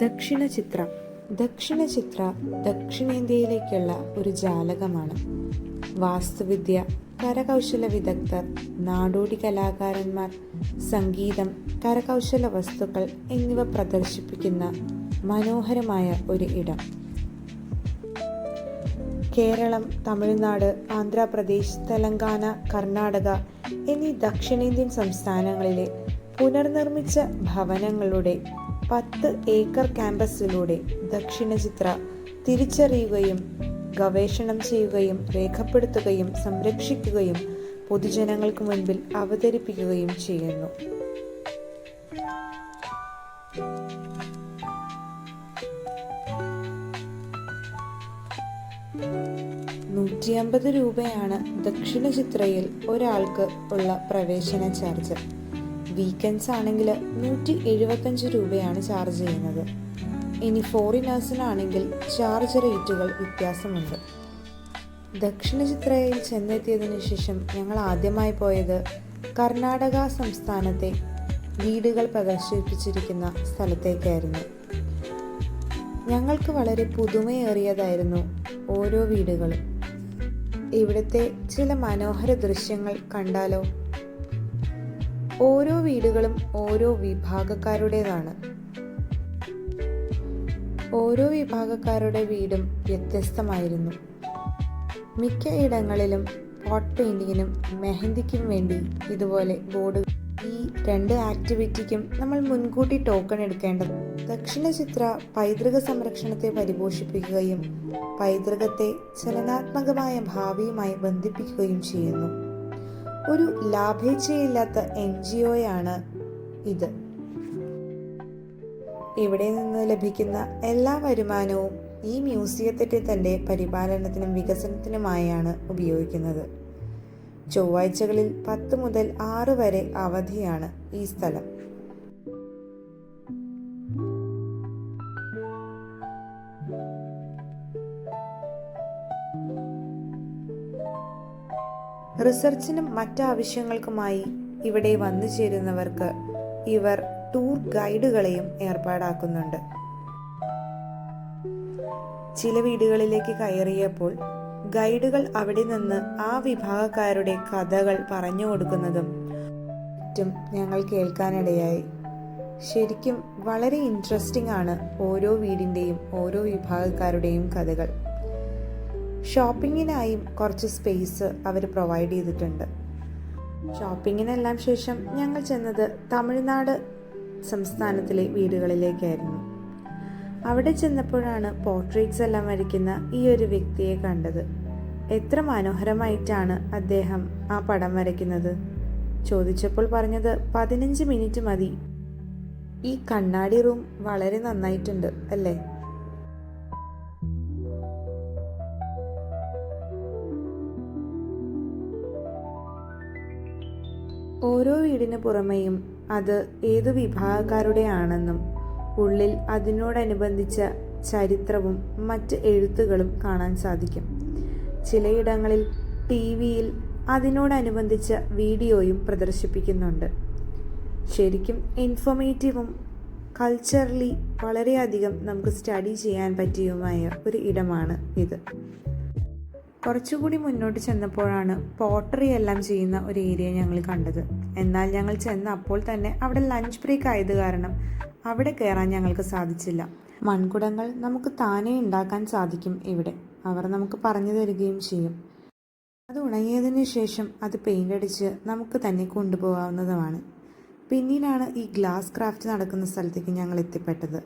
ദക്ഷിണ ചിത്ര ദക്ഷിണ ചിത്ര ദക്ഷിണേന്ത്യയിലേക്കുള്ള ഒരു ജാലകമാണ്. വാസ്തുവിദ്യ കരകൗശല വിദഗ്ധർ നാടോടി കലാകാരന്മാർ സംഗീതം കരകൗശല വസ്തുക്കൾ എന്നിവ പ്രദർശിപ്പിക്കുന്ന മനോഹരമായ ഒരു ഇടം. കേരളം തമിഴ്നാട് ആന്ധ്രാപ്രദേശ് തെലങ്കാന കർണാടക എന്നീ ദക്ഷിണേന്ത്യൻ സംസ്ഥാനങ്ങളിലെ പുനർനിർമ്മിച്ച ഭവനങ്ങളുടെ പത്ത് ഏക്കർ ക്യാമ്പസിലൂടെ ദക്ഷിണ ചിത്ര തിരിച്ചറിയുകയും ഗവേഷണം ചെയ്യുകയും രേഖപ്പെടുത്തുകയും സംരക്ഷിക്കുകയും പൊതുജനങ്ങൾക്ക് മുൻപിൽ അവതരിപ്പിക്കുകയും ചെയ്യുന്നു. നൂറ്റി അമ്പത് രൂപയാണ് ദക്ഷിണ ചിത്രയിൽ ഒരാൾക്ക് ഉള്ള പ്രവേശന ചാർജ്. വീക്കെൻഡ്സ് ആണെങ്കിൽ നൂറ്റി എഴുപത്തഞ്ച് രൂപയാണ് ചാർജ് ചെയ്യുന്നത്. ഇനി ഫോറിനേഴ്സിനാണെങ്കിൽ ചാർജ് റേറ്റുകൾ വ്യത്യാസമുണ്ട്. ദക്ഷിണ ചിത്രയിൽ ചെന്നെത്തിയതിനു ശേഷം ഞങ്ങൾ ആദ്യമായി പോയത് കർണാടക സംസ്ഥാനത്തെ വീടുകൾ പ്രദർശിപ്പിച്ചിരിക്കുന്ന സ്ഥലത്തേക്കായിരുന്നു. ഞങ്ങൾക്ക് വളരെ പുതുമയേറിയതായിരുന്നു ഓരോ വീടുകളും. ഇവിടുത്തെ ചില മനോഹര ദൃശ്യങ്ങൾ കണ്ടാലോ? ഓരോ വീടുകളും ഓരോ വിഭാഗക്കാരുടേതാണ്. ഓരോ വിഭാഗക്കാരുടെ വീടും വ്യത്യസ്തമായിരുന്നു. മിക്ക ഇടങ്ങളിലും പോട്ട് പെയിന്റിങ്ങിനും മെഹന്തിക്കും വേണ്ടി ഇതുപോലെ ബോർഡ് ഈ രണ്ട് ആക്ടിവിറ്റിക്കും നമ്മൾ മുൻകൂട്ടി ടോക്കൺ എടുക്കേണ്ടത്. ദക്ഷിണ ചിത്ര പൈതൃക സംരക്ഷണത്തെ പരിപോഷിപ്പിക്കുകയും പൈതൃകത്തെ ചലനാത്മകമായ ഭാവിയുമായി ബന്ധിപ്പിക്കുകയും ചെയ്യുന്നു. ഒരു ലാഭേച്ഛയില്ലാത്ത എൻ ജി ഒയാണ് ഇത്. ഇവിടെ നിന്ന് ലഭിക്കുന്ന എല്ലാ വരുമാനവും ഈ മ്യൂസിയത്തിന്റെ തന്റെ പരിപാലനത്തിനും വികസനത്തിനുമായാണ് ഉപയോഗിക്കുന്നത്. ചൊവ്വാഴ്ചകളിൽ പത്ത് മുതൽ ആറ് വരെ അവധിയാണ് ഈ സ്ഥലം. റിസർച്ചിനും മറ്റാവശ്യങ്ങൾക്കുമായി ഇവിടെ വന്നു ചേരുന്നവർക്ക് ഇവർ ടൂർ ഗൈഡുകളെയും ഏർപ്പാടാക്കുന്നുണ്ട്. ചില വീടുകളിലേക്ക് കയറിയപ്പോൾ ഗൈഡുകൾ അവിടെ നിന്ന് ആ വിഭാഗക്കാരുടെ കഥകൾ പറഞ്ഞു കൊടുക്കുന്നതും മറ്റും ഞങ്ങൾ കേൾക്കാനിടയായി. ശരിക്കും വളരെ ഇൻട്രസ്റ്റിംഗ് ആണ് ഓരോ വീടിന്റെയും ഓരോ വിഭാഗക്കാരുടെയും കഥകൾ. ഷോപ്പിങ്ങിനായും കുറച്ച് സ്പേസ് അവർ പ്രൊവൈഡ് ചെയ്തിട്ടുണ്ട്. ഷോപ്പിങ്ങിനെല്ലാം ശേഷം ഞങ്ങൾ ചെന്നത് തമിഴ്നാട് സംസ്ഥാനത്തിലെ വീടുകളിലേക്കായിരുന്നു. അവിടെ ചെന്നപ്പോഴാണ് പോർട്രേറ്റ്സ് എല്ലാം വരയ്ക്കുന്ന ഈ ഒരു വ്യക്തിയെ കണ്ടത്. എത്ര മനോഹരമായിട്ടാണ് അദ്ദേഹം ആ പടം വരയ്ക്കുന്നത്? ചോദിച്ചപ്പോൾ പറഞ്ഞത് പതിനഞ്ച് മിനിറ്റ് മതി. ഈ കണ്ണാടി റൂം വളരെ നന്നായിട്ടുണ്ട് അല്ലേ? ഓരോ വീടിന് പുറമെയും അത് ഏതു വിഭാഗക്കാരുടെ ആണെന്നും ഉള്ളിൽ അതിനോടനുബന്ധിച്ച ചരിത്രവും മറ്റ് എഴുത്തുകളും കാണാൻ സാധിക്കും. ചിലയിടങ്ങളിൽ ടി വിയിൽ അതിനോടനുബന്ധിച്ച വീഡിയോയും പ്രദർശിപ്പിക്കുന്നുണ്ട്. ശരിക്കും ഇൻഫോർമേറ്റീവും കൾച്ചറലി വളരെയധികം നമുക്ക് സ്റ്റഡി ചെയ്യാൻ പറ്റിയതുമായ ഒരു ഇടമാണ് ഇത്. കുറച്ചുകൂടി മുന്നോട്ട് ചെന്നപ്പോഴാണ് പോട്ടറി എല്ലാം ചെയ്യുന്ന ഒരു ഏരിയ ഞങ്ങൾ കണ്ടത്. എന്നാൽ ഞങ്ങൾ ചെന്ന അപ്പോൾ തന്നെ അവിടെ ലഞ്ച് ബ്രേക്ക് ആയത് കാരണം അവിടെ കയറാൻ ഞങ്ങൾക്ക് സാധിച്ചില്ല. മൺകുടങ്ങൾ നമുക്ക് താനേ ഉണ്ടാക്കാൻ സാധിക്കും ഇവിടെ. അവർ നമുക്ക് പറഞ്ഞു തരികയും ചെയ്യും. അത് ഉണങ്ങിയതിന് ശേഷം അത് പെയിന്റ് അടിച്ച് നമുക്ക് തന്നെ കൊണ്ടുപോകാവുന്നതുമാണ്. പിന്നീടാണ് ഈ ഗ്ലാസ് ക്രാഫ്റ്റ് നടക്കുന്ന സ്ഥലത്തേക്ക് ഞങ്ങൾ എത്തിപ്പെട്ടത്.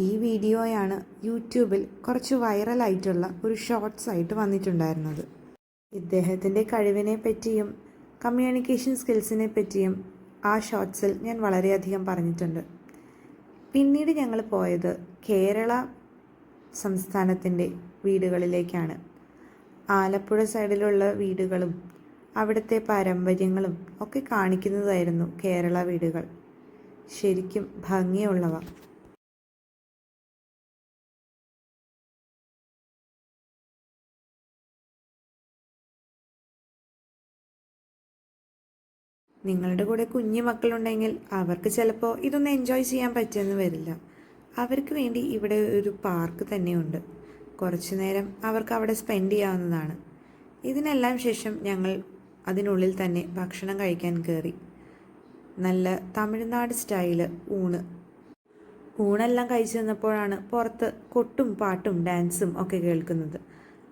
ഈ വീഡിയോയാണ് യൂട്യൂബിൽ കുറച്ച് വൈറലായിട്ടുള്ള ഒരു ഷോർട്സ് ആയിട്ട് വന്നിട്ടുണ്ടായിരുന്നത്. ഇദ്ദേഹത്തിന്റെ കഴിവിനെ പറ്റിയും കമ്മ്യൂണിക്കേഷൻ സ്കിൽസിനെ പറ്റിയും ആ ഷോർട്സിൽ ഞാൻ വളരെയധികം പറഞ്ഞിട്ടുണ്ട്. പിന്നീട് ഞങ്ങൾ പോയത് കേരള സംസ്ഥാനത്തിന്റെ വീടുകളിലേക്കാണ്. ആലപ്പുഴ സൈഡിലുള്ള വീടുകളും അവിടുത്തെ പാരമ്പര്യങ്ങളും ഒക്കെ കാണിക്കുന്നതായിരുന്നു കേരള വീടുകൾ. ശരിക്കും ഭംഗിയുള്ളവ. നിങ്ങളുടെ കൂടെ കുഞ്ഞു മക്കളുണ്ടെങ്കിൽ അവർക്ക് ചിലപ്പോൾ ഇതൊന്ന് എൻജോയ് ചെയ്യാൻ പറ്റുമെന്ന് വരില്ല. അവർക്ക് വേണ്ടി ഇവിടെ ഒരു പാർക്ക് തന്നെയുണ്ട്. കുറച്ചു നേരം അവർക്ക് അവിടെ സ്പെൻഡ് ചെയ്യാവുന്നതാണ്. ഇതിനെല്ലാം ശേഷം ഞങ്ങൾ അതിനുള്ളിൽ തന്നെ ഭക്ഷണം കഴിക്കാൻ കയറി നല്ല തമിഴ്നാട് സ്റ്റൈൽ ഊണ്. ഊണെല്ലാം കഴിച്ചു നിന്നപ്പോഴാണ് പുറത്ത് കൊട്ടും പാട്ടും ഡാൻസും ഒക്കെ കേൾക്കുന്നത്.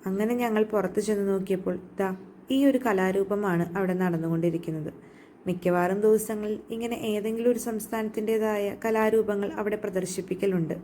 അങ്ങനെ ഞങ്ങൾ പുറത്ത് ചെന്ന് നോക്കിയപ്പോൾ ദാ ഈ ഒരു കലാരൂപമാണ് അവിടെ നടന്നുകൊണ്ടിരിക്കുന്നത്. മിക്കവാറും ദിവസങ്ങളിൽ ഇങ്ങനെ ഏതെങ്കിലും ഒരു സംസ്ഥാനത്തിന്റെതായ കലാരൂപങ്ങൾ അവിടെ പ്രദർശിപ്പിക്കലുണ്ട്.